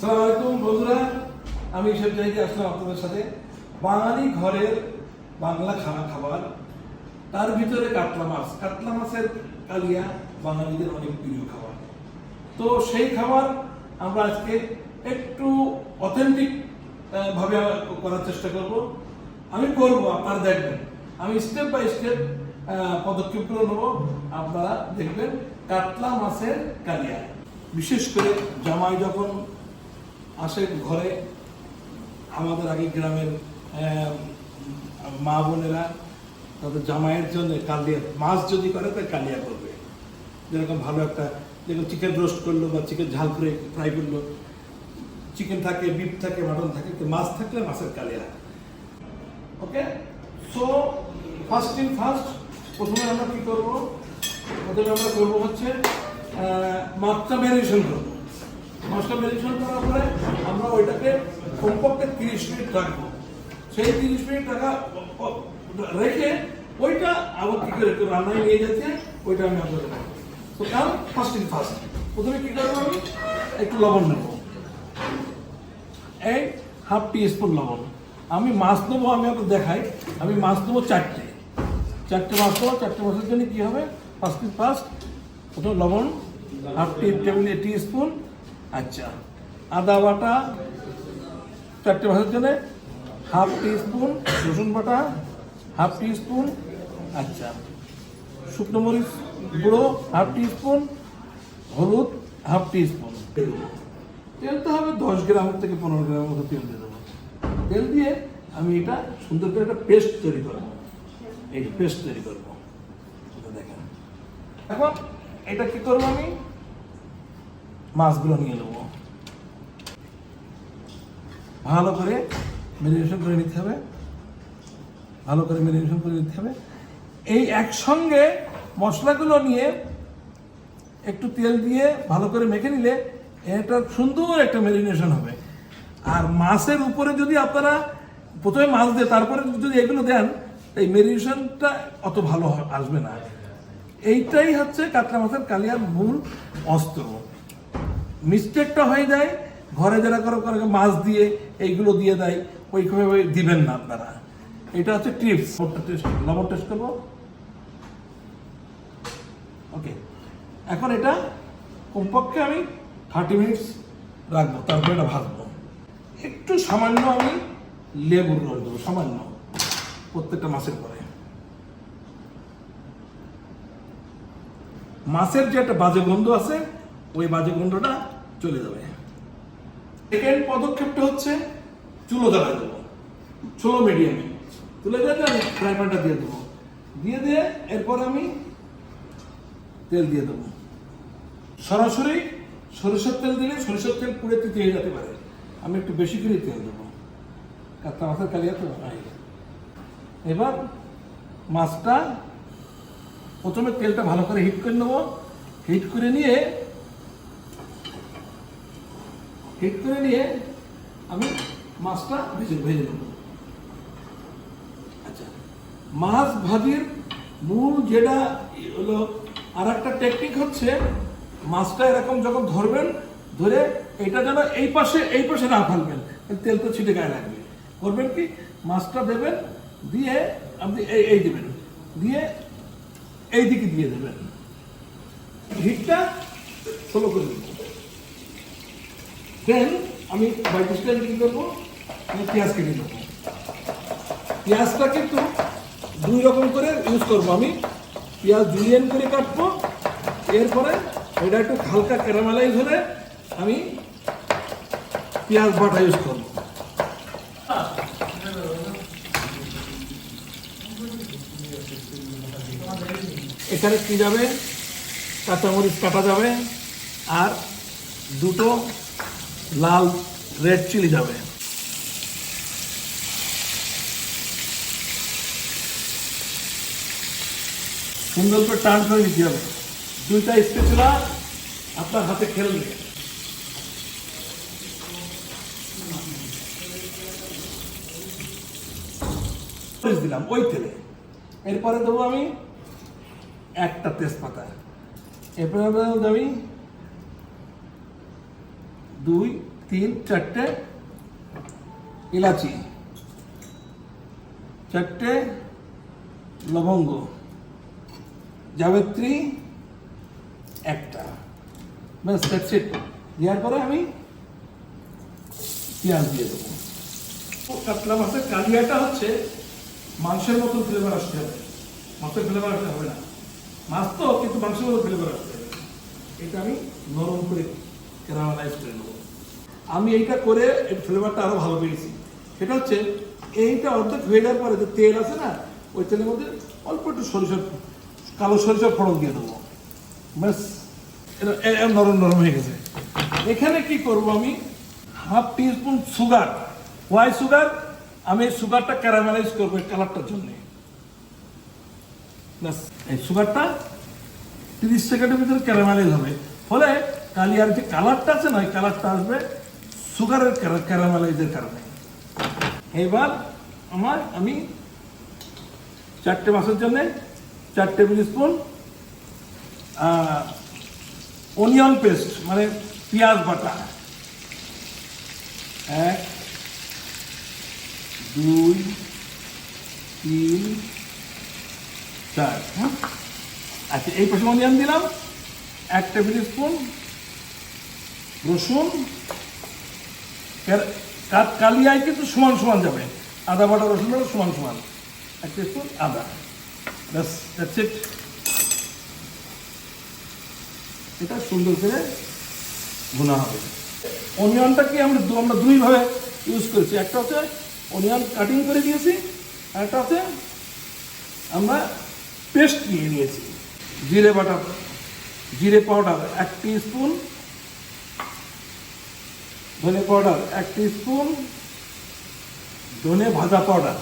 সালাম আলাইকুম, বন্ধুরা। আমি ইসব জায়গায় আসলাম আপনাদের সাথে। বাঙালি ঘরের বাংলা খানা খাবার, তার ভিতরে কাতলা মাছ। কাতলা মাছের কালিয়া বাঙালিদের অনেক প্রিয় খাবার। তো সেই খাবার আমরা আজকে একটু অথেন্টিক ভাবে করার চেষ্টা করব। আমি করব, আপনারা দেখবেন। আমি স্টেপ বাই স্টেপ পদক্ষেপগুলো নেব। আপনারা দেখবেন কাতলা মাছের কালিয়া। বিশেষ করে জামাই যখন আসে ঘরে। আমাদের আগে গ্রামের মা বোনেরা তাদের জামাইয়ের জন্য কালিয়া মাছ যদি করে, তাই কালিয়া করবে। যেরকম ভালো একটা, যেরকম চিকেন রোস্ট করল বা চিকেন ঝাল করে ফ্রাই করল। চিকেন থাকে বিফ থাকে মাটন থাকে, তো মাছ থাকলে মাছের কালিয়া। Okay so first in first প্রথমে আমরা কী করব? প্রথমে আমরা করব হচ্ছে মাছটা ম্যারিনেশন করব। মাছটা ম্যারিনেশন করার পরে আমরা ওইটাকে কমপক্ষে তিরিশ মিনিট রাখব সেই তিরিশ মিনিট রাখা রেখে ওইটা আবার কি করে রান্নায় নিয়ে যাচ্ছে ওইটা আমি আপনাদের তো কারণ ফার্স্ট ইন ফার্স্ট প্রথমে কি করব আমি একটু লবণ নেব এই হাফ টি স্পুন লবণ আমি মাছ নেব আমি আপনাকে দেখাই আমি মাছ নেব চারটে চারটে মাছ নেব চারটে মাছের জন্য কী হবে ফার্স্ট ইন ফার্স্ট প্রথম লবণ half tea table teaspoon আচ্ছা। আদা বাটা চারটে মাছের জন্য হাফ স্পুন রসুন বাটা, হাফ স্পুন আচ্ছা শুকনো মরিচ গুঁড়ো হাফ স্পুন হলুদ হাফ স্পুন তেল তো হবে দশ গ্রাম থেকে পনেরো গ্রামের মতো তেল দিয়ে দেবো। তেল দিয়ে আমি এটা সুন্দর করে একটা পেস্ট তৈরি করব। এই পেস্ট তৈরি করব। দেখেন। এখন এটা কি করব আমি? মাছগুলো নিয়ে নেব। ভালো করে মেরিনেশন করে নিতে হবে। ভালো করে মেরিনেশন করে নিতে হবে। এই একসঙ্গে মশলাগুলো নিয়ে একটু তেল দিয়ে ভালো করে মেখে নিলে এটা সুন্দর একটা মেরিনেশন হবে। আর মাছের উপরে যদি আপনারা প্রথমে মাছ দিয়ে তারপরে যদি এগুলো দেন, এই মেরিনেশনটা অত ভালো আসবে না। এইটাই হচ্ছে কাতলা মাছের কালিয়ার মূল অস্ত্র। মিস্টেকটা হয়ে যায়, ঘরে যারা করে করে মাছ দিয়ে এইগুলো দিয়ে দেয়, ওইভাবে দিবেন না আপনারা। এটা হচ্ছে টিপস টেস্ট লবণ টেস্ট করব? ওকে এখন এটা কমপক্ষে আমি থার্টি মিনিটস রাখব, তারপরে এটা ভাজবো। একটু সামান্য আমি লেবুর রস দেবো, সামান্য, প্রত্যেকটা মাছের পরে। মাছের যে একটা বাজে গন্ধ আছে ওই বাজে গন্ধটা চলে যাবে। সেকেন্ড পদক্ষেপটা হচ্ছে চুলো জ্বালায় দেবো। ছোলো মিডিয়ামে তুলে দিয়ে আমি ফ্রাই প্যানটা দিয়ে দেবো। দিয়ে দিয়ে এরপর আমি তেল দিয়ে দেবো। সরাসরি সরিষার তেল দিলে সরিষার তেল পুড়ে হয়ে যেতে পারে। আমি একটু বেশি করে তেল দেবো। কাতলা মাছের কালিয়া তো এবার মাছটা প্রথমে তেলটা ভালো করে হিট করে নেব। হিট করে নিয়ে হিট করে নিয়ে আমি মাছটা ভেজে ভেজে নেব। আচ্ছা মাছ ভাজির মূল যেটা হলো আর একটা টেকনিক হচ্ছে মাছটা এরকম যখন ধরবেন, ধরে এটা যেন এই পাশে এই পাশে না ফেলবেন তেল তো ছিটে গায়ে লাগবে। করবেন কি? মাছটা দেবেন, দিয়ে আপনি এই এই দেবেন, দিয়ে এই দিকে দিয়ে দেবেন। হিটটা স্লো করে দেবেন। দেন আমি বাইশ টাইম কি করব, আমি পেঁয়াজ কেটে দেবো পেঁয়াজটা কিন্তু দুই রকম করে ইউজ করব আমি। পেঁয়াজ জুলিয়ান করে কাটবো, এরপরে এটা একটু হালকা ক্যারামেলাইজ হলে আমি পেঁয়াজ বাটা ইউজ করব। এখানে কি যাবে? কাঁচামরিচ কাটা যাবে। আর দুটো লাল রেড চিলি যাবে। সুন্দর করে টান করে নিতে হবে। দুইটা স্পেচুলা আপনার হাতে খেলবে দিলাম, ওই তেলে। এরপরে দেবো আমি একটা তেজপাতা। এরপরে দেবো আমি দুই, তিন, চারটে ইলাচি, চারটে লবঙ্গ জাবেত্রী একটা। ব্যাস দ্যাটস দেওয়ার পরে আমি পেঁয়াজ দিয়ে দেবো। কাতলা মাছের কালিয়াটা হচ্ছে মাংসের মতো ফ্লেভার আসতে হবে। মাছের ফ্লেভার আসতে হবে না। মাছ তো কিন্তু মাংসের মতো ফ্লেভার আসতে হবে। এটা আমি নরম করে ক্যারামেলাইজ করে নেব। আমি এইটা করে এর ফ্লেভারটা আরও ভালো পেয়েছি। সেটা হচ্ছে, এইটা অর্ধেক হয়ে যাওয়ার পরে যে তেল আছে না, ওই তেলের মধ্যে অল্প একটু সরিষা কালো সরিষা ফোড়ন দিয়ে দেবো। ব্যাস। এটা নরম নরম হয়ে গেছে। এখানে কি করব আমি? Half teaspoon sugar. White sugar আমি সুগারটা ক্যারামেলাইজ করব এই কালারটার জন্য। ব্যাস। এই সুগারটা তিরিশ সেকেন্ডের ভিতরে ক্যারামেলাইজ হবে। ফলে কালিয়ার যে কালারটা আছে না, ওই কালারটা আসবে সুগারের ক্যারামেলাইজের কারণে। এবার আমার আমি চারটে মাসের জন্য চার টেবিল স্পুন অনিয়ন পেস্ট মানে পেঁয়াজ বাটা। এক, দুই, তিন, চার হ্যাঁ? আচ্ছা এই পাশে অনিয়ন দিলাম, এক টেবিল স্পুন রসুন কালিয়ায় কিন্তু সমান সমান যাবে। আদা, বাটা, রসুন বাটা সমান সমান। এক স্পুন আদা। ব্যাস দ্যাটস ইট এটা সুন্দর করে ভুনা হবে। অনিয়নটা কি আমরা আমরা দুইভাবে ইউজ করেছি। একটা হচ্ছে অনিয়ন কাটিং করে দিয়েছি আর একটা হচ্ছে আমরা পেস্ট নিয়ে নিয়েছি। জিরে বাটা, জিরে পাউডার এক স্পুন ধনে পাউডার এক স্পুন ধনে ভাজা পাউডার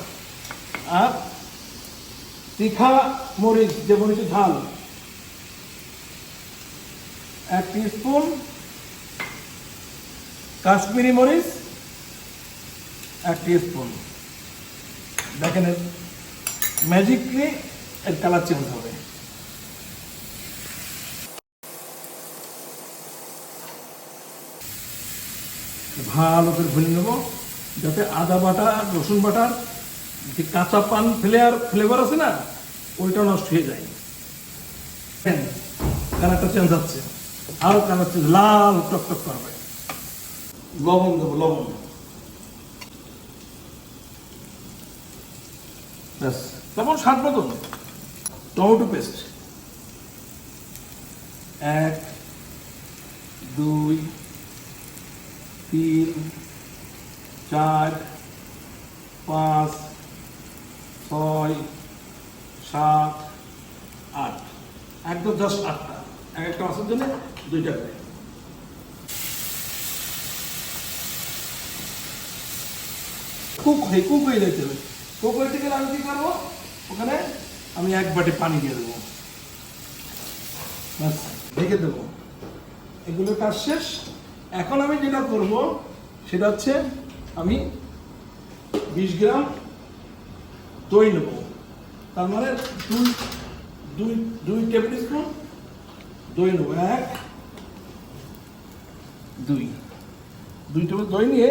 আর তিখা মরিচ, যে মরিচের ঝাল। এক স্পুন কাশ্মীরি মরিচ, এক স্পুন দেখেন ম্যাজিকলি এর কালার চেঞ্জ হবে। ভালো করে ভুলে নেব, যাতে আদা বাটা, রসুন বাটার যে কাঁচা পান ফ্লেয়ার, ফ্লেভার আছে না, ওইটা নষ্ট হয়ে যায়। কালারটা চেঞ্জ হচ্ছে। আরও কালার চেঞ্জ লাল টক টক করবে। লবণ দেবো, লবণ। ব্যাস, লবণ স্বাদ মতন টমেটো পেস্ট। এক, দুই তিন, চার, পাঁচ, ছয়, সাত, আট। একদম জাস্ট আটটা। এক একটা মাসের জন্য দুইটা করে। কুক হয়ে কুক হয়ে যেতে হবে। কুক হয়ে গেলে আমি কি করব? ওখানে আমি এক বাটি পানি দিয়ে দেবো। ব্যাস, ঢেকে দেবো। এগুলো কাজ শেষ। এখন আমি যেটা করব সেটা হচ্ছে আমি বিশ গ্রাম দই নেব। তার মানে দুই দুই দুই টেবিল স্পুন দই নেব। এক দুই। দুই টেবিল দই নিয়ে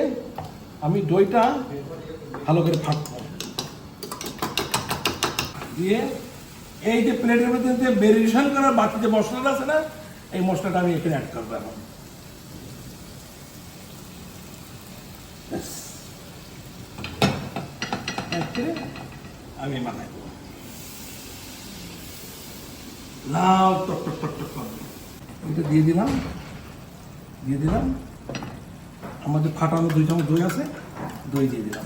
আমি দইটা ভালো করে ফাটবো দিয়ে এই যে প্লেটের মধ্যে যে মেরিনেশন করার বাকি যে মশলাটা আছে না এই মশলাটা আমি এখানে অ্যাড করব এখন ব্যাস। add করে আমি দেবো। লাল টক টক টক টক করবে তো দিয়ে দিলাম। দিয়ে দিলাম। আমাদের ফাটানো দুই চামচ দই আছে, দই দিয়ে দিলাম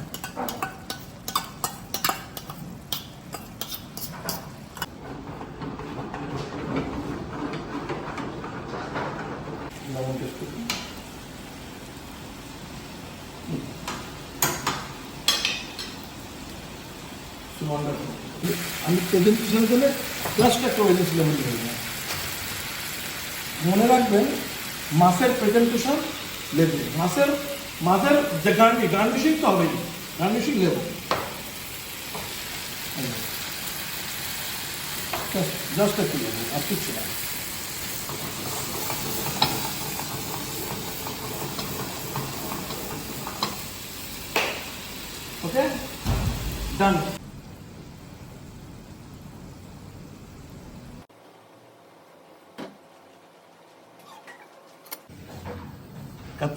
লবণ টেস্ট করি ওয়ান্ডারফুল প্রেজেন্টেশন করলে জাস্ট একটা ওয়েজেস লেভেল হয়ে যায় মনে রাখবেন মাছের প্রেজেন্টেশন লেভেল মাছের মাছের যে গার্নি গার্নিশিং তো হবেই। গার্নিশিং লেভেল জাস্ট একটু লেভেল আর কিচ্ছু না। ওকে ডান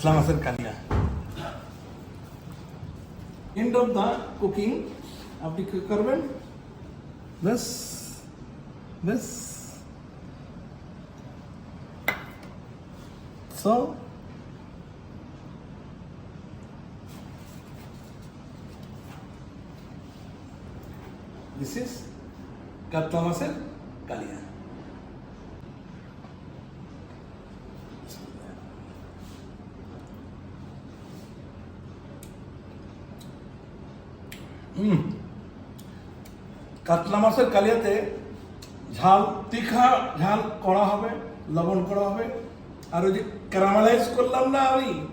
কাতলা মাছের কালিয়া এন্ড অফ দ্য কুকিং আপনি কি করবেন ব্যাস ব্যাস সো দিস ইজ কাতলা মাছের হুম। কাতলা মাছের কালিয়াতে ঝাল, তীখা ঝাল করা হবে, লবণ করা হবে। আর ওই যে ক্যারামেলাইজ করলাম না আমি,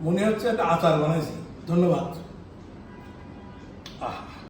মনে হচ্ছে একটা আচার বানাইছি। ধন্যবাদ।